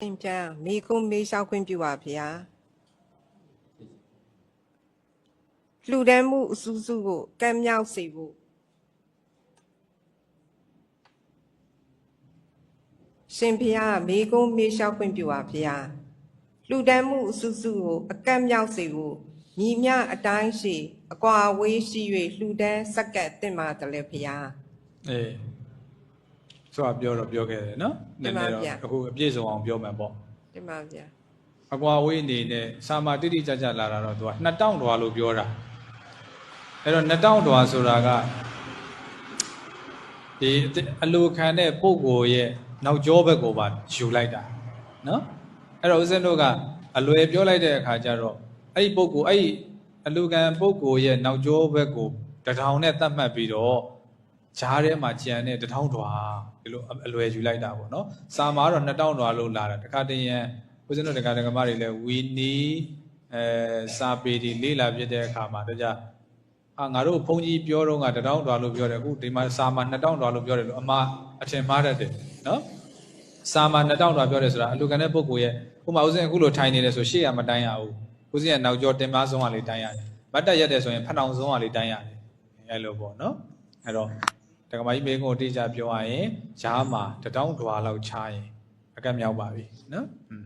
သင်ပြန်မိကုံးမေးလျှောက်ခွင့်ပြုပါဗျာလှူဒန်းမှုအစူးစုကိုကမ်းမြောက်စေဖို့ရှင်ဖျားမိကုံးမေးလျှောက်ခွင့်ပြုပါဗျာလှူဒန်းမှုအစူးစုကိုအကန့်မြောက်စေဖို့ညီမြအတိုင်းရှိအကွာအဝေးရှိ၍လှူဒန်းစက္ကပ်တင်ပါတယ်လေဗျာအေး ဆိုတာပြောတော့ပြောခဲ့တယ်နော်တင်ပါဗျာအခုအပြည့်စုံအောင်ပြောမှပေါ့တင်ပါဗျာအကွာဝေးအနေနဲ့စာမာတိတိကျကျလာတာတော့သူက2000ဒေါ်လို့ပြောတာအဲ့တော့2000ဒေါ်ဆိုတာကဒီအလိုခံတဲ့ပုံကိုယ်ရဲ့နောက်ကျောဘက်ကိုပါယူလိုက်တာနော်အဲ့တော့ဦးဇင်းတို့ကအလွယ်ပြောလိုက်တဲ့အခါကျတော့အဲ့ဒီပုံကိုယ်အဲ့ဒီအလိုခံပုံကိုယ်ရဲ့နောက်ကျောဘက်ကိုတထောင်နဲ့သတ်မှတ်ပြီးတော့ ဂျားထဲမှာကြံတဲ့တထောင်ဒေါ်ဒီလိုအလွယ်ယူလိုက်တာပေါ့နော်စာမာကတော့2000ဒေါ်လို့လာတာတခါတည်းရန်ဦးဇင်းတို့တက္ကရာကမတွေလည်းဝီနီအဲစာပေဒီလေးလာပြတဲ့အခါမှာတကြအာငါတို့ဘုန်းကြီးပြောတော့ကတထောင်တော်လို့ပြောတယ်အခုဒီမှာစာမှာ2000တော်လို့ပြောတယ်လို့အမအထင်မှားတတ်တယ်နော်စာမှာ2000တော်ပြောတယ်ဆိုတာအလူကန်တဲ့ပုဂ္ဂိုလ်ရဲ့ဥပမာဦးဇင်းအခုလိုထိုင်နေတယ်ဆိုရှေ့ကမတိုင်းရဘူးဦးဇင်းရဲ့နောက်ကျောတင်မဆုံးကလေးတိုင်းရတယ်မတ်တက်ရက်တယ်ဆိုရင်ဖဏောင်ဆုံးကလေးတိုင်းရတယ်အဲလိုပေါ့နော်အဲ့တော့ တက္ကမကြီးမေကိုတိကျပြောရရင်ရားမှာတထောင်တော်လောက်ချားရင်အကက်မြောက်ပါပြီနော်อืม